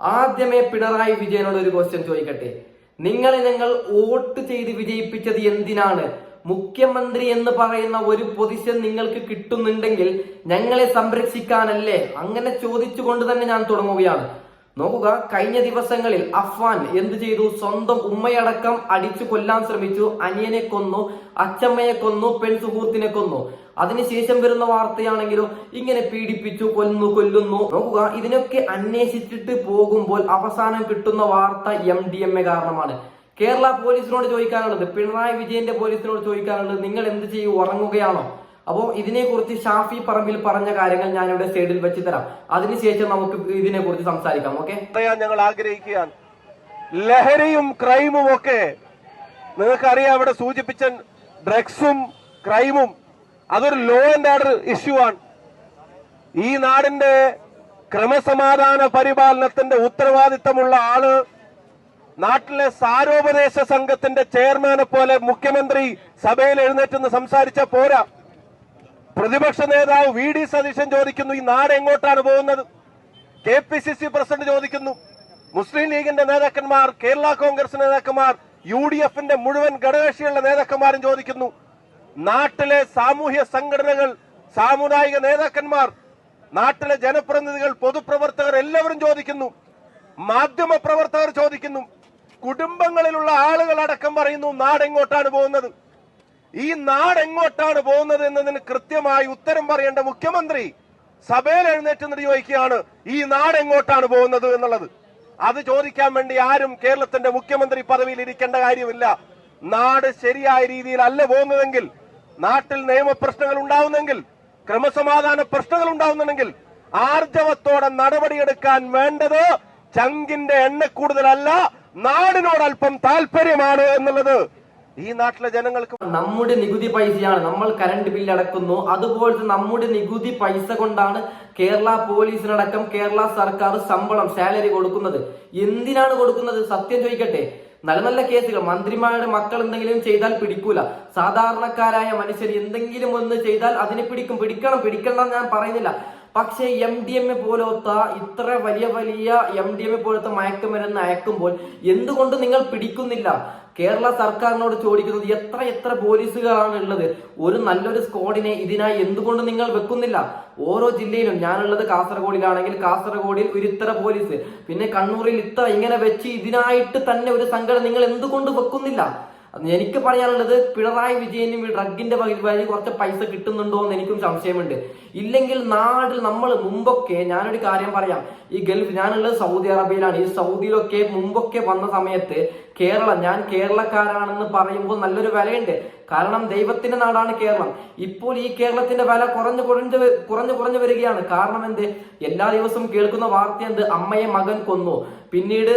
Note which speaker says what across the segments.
Speaker 1: ആദ്യമേ പിണറായി വിജയനോട് ഒരു ക്വസ്റ്റ്യൻ ചോദിക്കട്ടെ? നിങ്ങളെ നിങ്ങൾ വോട്ട് ചെയ്ത് വിജയിപ്പിച്ചത് എന്തിനാണ്? മുഖ്യമന്ത്രി എന്ന് പറയുന്ന ഒരു പൊസിഷൻ നിങ്ങൾക്ക് കിട്ടുന്നുണ്ടെങ്കിൽ ഞങ്ങളെ സംരക്ഷിക്കാനല്ലേ? അങ്ങനെ ചോദിച്ചുകൊണ്ട് തന്നെ ഞാൻ തുടങ്ങുകയാണ്. നോക്കുക കഴിഞ്ഞ ദിവസങ്ങളിൽ അഫ്വാൻ എന്ത് ചെയ്തു? സ്വന്തം ഉമ്മയടക്കം അടിച്ചു കൊല്ലാൻ ശ്രമിച്ചു. അനിയനെ കൊന്നു അച്ചമ്മയെ കൊന്നു പെൺ സുഹൃത്തിനെ കൊന്നു. അതിനുശേഷം വരുന്ന വാർത്തയാണെങ്കിലും ഇങ്ങനെ പീഡിപ്പിച്ചു കൊല്ലുന്നു കൊല്ലുന്നു. നോക്കുക ഇതിനൊക്കെ അന്വേഷിച്ചിട്ട് പോകുമ്പോൾ അവസാനം കിട്ടുന്ന വാർത്ത എം ഡി എം എ കാരണമാണ്. കേരള പോലീസിനോട് ചോദിക്കാനുള്ളത് പിണറായി വിജയന്റെ പോലീസിനോട് ചോദിക്കാനുള്ളത് നിങ്ങൾ എന്ത് ചെയ്യും? ഉറങ്ങുകയാണോ? അപ്പോൾ ഇതിനെക്കുറിച്ച് ഷാഫി പറമ്പിൽ പറഞ്ഞ കാര്യങ്ങൾ ഞാൻ ഇവിടെ സൈഡിൽ വെച്ച് തരാം. അതിനുശേഷം നമുക്ക് ഇതിനെക്കുറിച്ച് സംസാരിക്കാം ഓക്കെ?
Speaker 2: ഞങ്ങൾ ആഗ്രഹിക്കുകയാണ്. ലഹരിയും ക്രൈമും ഒക്കെ നിങ്ങൾക്കറിയാം ഇവിടെ സൂചിപ്പിച്ച ഡ്രഗ്സും ക്രൈമും അതൊരു ലോ ആൻഡ് ഓർഡർ ഇഷ്യൂ ആണ്. ഈ നാടിന്റെ ക്രമസമാധാന പരിപാലനത്തിന്റെ ഉത്തരവാദിത്തമുള്ള ആൾ നാട്ടിലെ സാരോപദേശ സംഘത്തിന്റെ ചെയർമാനെ പോലെ മുഖ്യമന്ത്രി സഭയിൽ എഴുന്നേറ്റെന്ന് സംസാരിച്ച പോരാ. പ്രതിപക്ഷ നേതാവ് വി ഡി സതീശൻ ചോദിക്കുന്നു ഈ നാട് എങ്ങോട്ടാണ് പോകുന്നത്? K P C C president ചോദിക്കുന്നു മുസ്ലിം ലീഗിന്റെ നേതാക്കന്മാർ കേരള കോൺഗ്രസ് നേതാക്കന്മാർ യു ഡി എഫിന്റെ മുഴുവൻ ഘടകകക്ഷികളുടെ നേതാക്കന്മാരും ചോദിക്കുന്നു നാട്ടിലെ സാമൂഹ്യ സംഘടനകൾ സാമുദായിക നേതാക്കന്മാർ നാട്ടിലെ ജനപ്രതിനിധികൾ പൊതുപ്രവർത്തകർ എല്ലാവരും ചോദിക്കുന്നു മാധ്യമ പ്രവർത്തകർ ചോദിക്കുന്നു കുടുംബങ്ങളിലുള്ള ആളുകൾ അടക്കം പറയുന്നു നാടെങ്ങോട്ടാണ് പോകുന്നത്? ഈ നാട് എങ്ങോട്ടാണ് പോകുന്നത് എന്നതിന് കൃത്യമായി ഉത്തരം പറയേണ്ട മുഖ്യമന്ത്രി സഭയിൽ എഴുന്നേറ്റ് നിന്ന് ചോദിക്കുകയാണ് ഈ നാട് എങ്ങോട്ടാണ് പോകുന്നത് എന്നുള്ളത്. അത് ചോദിക്കാൻ വേണ്ടി ആരും കേരളത്തിന്റെ മുഖ്യമന്ത്രി പദവിയിൽ ഇരിക്കേണ്ട കാര്യമില്ല. നാട് ശരിയായ രീതിയിൽ അല്ല പോകുന്നതെങ്കിൽ നാട്ടിൽ നിയമപ്രശ്നങ്ങൾ ഉണ്ടാവുന്നെങ്കിൽ ക്രമസമാധാന പ്രശ്നങ്ങൾ ഉണ്ടാവുന്നുണ്ടെങ്കിൽ ആർജവത്തോടെ നടപടിയെടുക്കാൻ വേണ്ടത് ചങ്കിന്റെ എണ്ണ കൂടുതലല്ല നാടിനോടൽപ്പം താല്പര്യമാണ് എന്നുള്ളത്. ഈ നാട്ടിലെ ജനങ്ങൾക്ക്
Speaker 1: നമ്മുടെ നികുതി പൈസയാണ്. നമ്മൾ കറണ്ട് ബില്ല് അടക്കുന്നു. അതുപോലത്തെ നമ്മുടെ നികുതി പൈസ കൊണ്ടാണ് കേരള പോലീസിനടക്കം കേരള സർക്കാർ ശമ്പളം സാലറി കൊടുക്കുന്നത്. എന്തിനാണ് കൊടുക്കുന്നത്? സത്യം ചോദിക്കട്ടെ. നല്ല നല്ല കേസുകൾ. മന്ത്രിമാരുടെ മക്കൾ എന്തെങ്കിലും ചെയ്താൽ പിടിക്കൂല. സാധാരണക്കാരായ മനുഷ്യർ എന്തെങ്കിലും ഒന്ന് ചെയ്താൽ അതിനെ പിടിക്കും. പിടിക്കണം പിടിക്കണം ഞാൻ പറയുന്നില്ല. പക്ഷേ എം ഡി എം എ പോലത്തെ ഇത്ര വലിയ വലിയ എം ഡി എം എ പോലത്തെ മയക്കുമരുന്ന് അയക്കുമ്പോൾ എന്തുകൊണ്ട് നിങ്ങൾ പിടിക്കുന്നില്ല? കേരള സർക്കാരിനോട് ചോദിക്കുന്നത് എത്ര എത്ര പോലീസുകാരാണ് ഉള്ളത്? ഒരു നല്ലൊരു സ്ക്വാഡിനെ ഇതിനായി എന്തുകൊണ്ട് നിങ്ങൾ വെക്കുന്നില്ല? ഓരോ ജില്ലയിലും ഞാനുള്ളത് കാസർഗോഡിലാണെങ്കിൽ കാസർഗോഡിൽ ഒരു ഇത്ര പോലീസ്. പിന്നെ കണ്ണൂരിൽ ഇത്ര ഇങ്ങനെ വെച്ച് ഇതിനായിട്ട് തന്നെ ഒരു സംഘടന നിങ്ങൾ എന്തുകൊണ്ട് വെക്കുന്നില്ല? എനിക്ക് പറയാനുള്ളത് പിണറായി വിജയനും ഈ ഡ്രഗിന്റെ വഴി കുറച്ച് പൈസ കിട്ടുന്നുണ്ടോ എന്ന് എനിക്കും സംശയമുണ്ട്. ഇല്ലെങ്കിൽ നാട്ടിൽ നമ്മൾ മുമ്പൊക്കെ ഞാനൊരു കാര്യം പറയാം. ഈ ഗൾഫ് ഞാനുള്ളത് സൗദി അറേബ്യയിലാണ്. ഈ സൗദിയിലൊക്കെ മുമ്പൊക്കെ വന്ന സമയത്ത് കേരളം ഞാൻ കേരളക്കാരാണെന്ന് പറയുമ്പോൾ നല്ലൊരു വിലയുണ്ട്. കാരണം ദൈവത്തിന്റെ നാടാണ് കേരളം. ഇപ്പോൾ ഈ കേരളത്തിന്റെ വില കുറഞ്ഞു കുറഞ്ഞു കുറഞ്ഞു കുറഞ്ഞു വരികയാണ്. കാരണം എന്ത്? എല്ലാ ദിവസവും കേൾക്കുന്ന വാർത്ത എന്ത്? അമ്മയെ മകൻ കൊന്നു. പിന്നീട്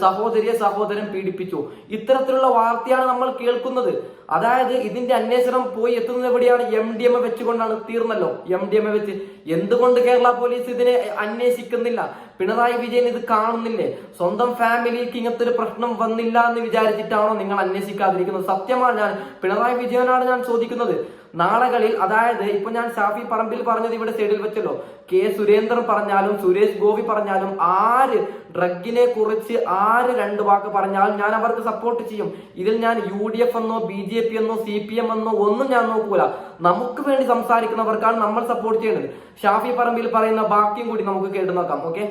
Speaker 1: സഹോദരിയെ സഹോദരൻ പീഡിപ്പിച്ചു. ഇത്തരത്തിലുള്ള വാർത്തയാണ് നമ്മൾ കേൾക്കുന്നത്. അതായത് ഇതിന്റെ അന്വേഷണം പോയി എത്തുന്നത് എവിടെയാണ്? എം ഡി എം എ വെച്ചുകൊണ്ടാണ് തീർന്നല്ലോ. എം ഡി എം എ വെച്ച്. എന്തുകൊണ്ട് കേരള പോലീസ് ഇതിനെ അന്വേഷിക്കുന്നില്ല? പിണറായി വിജയൻ ഇത് കാണുന്നില്ലേ? സ്വന്തം ഫാമിലിക്ക് ഇങ്ങനത്തെ ഒരു പ്രശ്നം വന്നില്ല എന്ന് വിചാരിച്ചിട്ടാണോ നിങ്ങൾ അന്വേഷിക്കാതിരിക്കുന്നത്? സത്യമാണ് ഞാൻ പിണറായി വിജയനാണ് ഞാൻ ചോദിക്കുന്നത്. നാളകളിൽ അതായത് ഇപ്പൊ ഞാൻ ഷാഫി പറമ്പിൽ പറഞ്ഞത് ഇവിടെ സൈഡിൽ വെച്ചല്ലോ. കെ സുരേന്ദ്രൻ പറഞ്ഞാലും സുരേഷ് ഗോപി പറഞ്ഞാലും ആര് ഡ്രഗിനെ കുറിച്ച് ആര് രണ്ട് വാക്ക് പറഞ്ഞാലും ഞാൻ അവർക്ക് സപ്പോർട്ട് ചെയ്യും. ഇതിൽ ഞാൻ യു ഡി എഫ് എന്നോ ബി ജെ പി എന്നോ സി പി എം എന്നോ ഒന്നും ഞാൻ നോക്കൂല. നമുക്ക് വേണ്ടി സംസാരിക്കുന്നവർക്കാണ് നമ്മൾ സപ്പോർട്ട് ചെയ്യുന്നത് ഷാഫി പറമ്പിൽ പറയുന്ന ബാക്കിയും കൂടി നമുക്ക് കേട്ടു നോക്കാം ഓക്കെ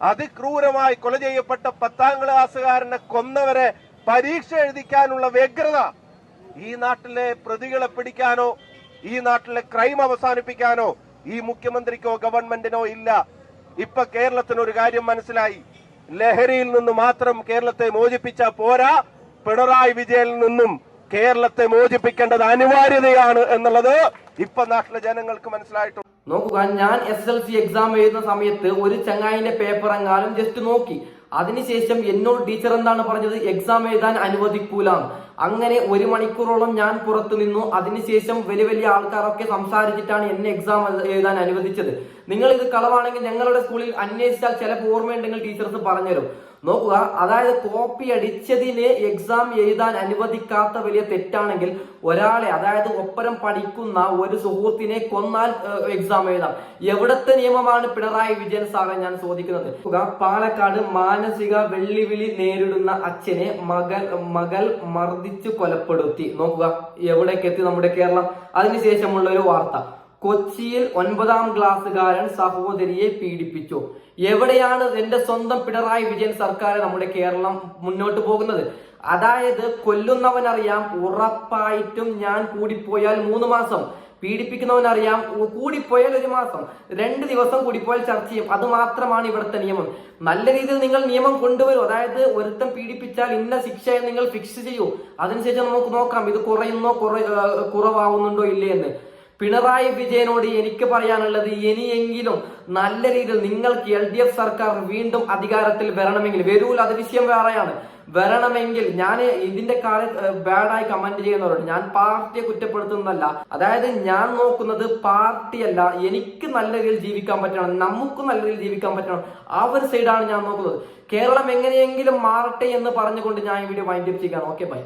Speaker 2: അതിക്രൂരമായി കൊല ചെയ്യപ്പെട്ട പത്താം ക്ലാസ്സുകാരനെ കൊന്നവരെ പരീക്ഷ എഴുതിക്കാനുള്ള വ്യഗ്രത ഈ നാട്ടിലെ പ്രതികളെ പിടിക്കാനോ ഈ നാട്ടിലെ ക്രൈം അവസാനിപ്പിക്കാനോ ഈ മുഖ്യമന്ത്രിക്കോ ഗവൺമെന്റിനോ ഇല്ല. ഇപ്പൊ കേരളത്തിന് ഒരു കാര്യം മനസ്സിലായി. ലഹരിയിൽ നിന്ന് മാത്രം കേരളത്തെ മോചിപ്പിച്ച പോരാ പിണറായി വിജയനിൽ നിന്നും കേരളത്തെ മോചിപ്പിക്കേണ്ടത് അനിവാര്യതയാണ് എന്നുള്ളത് ഇപ്പൊ നാട്ടിലെ ജനങ്ങൾക്ക് മനസ്സിലായിട്ടുണ്ട്.
Speaker 1: നോക്കുക ഞാൻ എസ് എൽ സി എക്സാം എഴുതുന്ന സമയത്ത് ഒരു ചങ്ങായിന്റെ പേപ്പർ എങ്ങാനും ജസ്റ്റ് നോക്കി. അതിനുശേഷം എന്നോട് ടീച്ചർ എന്താണ് പറഞ്ഞത്? എക്സാം എഴുതാൻ അനുവദിക്കൂല. അങ്ങനെ ഒരു മണിക്കൂറോളം ഞാൻ പുറത്തു നിന്നു. അതിനുശേഷം വലിയ വലിയ ആൾക്കാരൊക്കെ സംസാരിച്ചിട്ടാണ് എന്നെ എക്സാം എഴുതാൻ അനുവദിച്ചത്. നിങ്ങൾ ഇത് കളവാണെങ്കിൽ ഞങ്ങളുടെ സ്കൂളിൽ അന്വേഷിച്ചാൽ ചിലപ്പോൾ ഓർമ്മയുണ്ടെങ്കിൽ ടീച്ചേഴ്സ് പറഞ്ഞുതരും. നോക്കുക അതായത് കോപ്പി അടിച്ചതിന് എക്സാം എഴുതാൻ അനുവദിക്കാത്ത വലിയ തെറ്റാണെങ്കിൽ ഒരാളെ അതായത് ഒപ്പരം പഠിക്കുന്ന ഒരു സുഹൃത്തിനെ കൊന്നാൽ എക്സാം എഴുതാം. എവിടത്തെ നിയമമാണ് പിണറായി വിജയൻ സാറെ ഞാൻ ചോദിക്കുന്നത്? പാലക്കാട് മാനസിക വെല്ലുവിളി നേരിടുന്ന അച്ഛനെ മകൻ മകൾ മർദ്ദിച്ചു കൊലപ്പെടുത്തി. നോക്കുക എവിടേക്ക് എത്തി നമ്മുടെ കേരളം? അതിനുശേഷമുള്ള ഒരു വാർത്ത. കൊച്ചിയിൽ ഒൻപതാം ക്ലാസ്സുകാരൻ സഹോദരിയെ പീഡിപ്പിച്ചു. എവിടെയാണ് എന്റെ സ്വന്തം പിണറായി വിജയൻ സർക്കാർ നമ്മുടെ കേരളം മുന്നോട്ട് പോകുന്നത്? അതായത് കൊല്ലുന്നവനറിയാം ഉറപ്പായിട്ടും ഞാൻ കൂടിപ്പോയാൽ മൂന്ന് മാസം. പീഡിപ്പിക്കുന്നവനറിയാം. കൂടിപ്പോയാൽ ഒരു മാസം. രണ്ട് ദിവസം കൂടിപ്പോയാൽ ചർച്ച ചെയ്യും. അത് മാത്രമാണ് ഇവിടുത്തെ നിയമം. നല്ല രീതിയിൽ നിങ്ങൾ നിയമം കൊണ്ടുവരും. അതായത് ഒരുത്തം പീഡിപ്പിച്ചാൽ ഇന്ന ശിക്ഷ നിങ്ങൾ ഫിക്സ് ചെയ്യൂ. അതിനുശേഷം നമുക്ക് നോക്കാം ഇത് കുറയുന്നോ കുറ കുറവാവുന്നുണ്ടോ ഇല്ലേ എന്ന്. പിണറായി വിജയനോട് എനിക്ക് പറയാനുള്ളത് ഇനിയെങ്കിലും നല്ല രീതിയിൽ നിങ്ങൾക്ക് എൽ സർക്കാർ വീണ്ടും അധികാരത്തിൽ വരണമെങ്കിൽ വരൂല. അത് വിഷയം വേറെയാണ്. വരണമെങ്കിൽ ഞാൻ ഇതിന്റെ കാര്യം ബാഡായി കമന്റ് ചെയ്യുന്നവരോട് ഞാൻ പാർട്ടിയെ കുറ്റപ്പെടുത്തുന്നതല്ല. അതായത് ഞാൻ നോക്കുന്നത് പാർട്ടിയല്ല. എനിക്ക് നല്ല രീതിയിൽ ജീവിക്കാൻ പറ്റണം. നമുക്ക് നല്ല രീതിയിൽ ജീവിക്കാൻ പറ്റണം. ആ ഒരു സൈഡാണ് ഞാൻ നോക്കുന്നത്. കേരളം എങ്ങനെയെങ്കിലും മാറട്ടെ എന്ന് പറഞ്ഞുകൊണ്ട് ഞാൻ ഈ വീഡിയോ വൈൻഡപ്പ് ചെയ്യുകയാണ്. Okay bye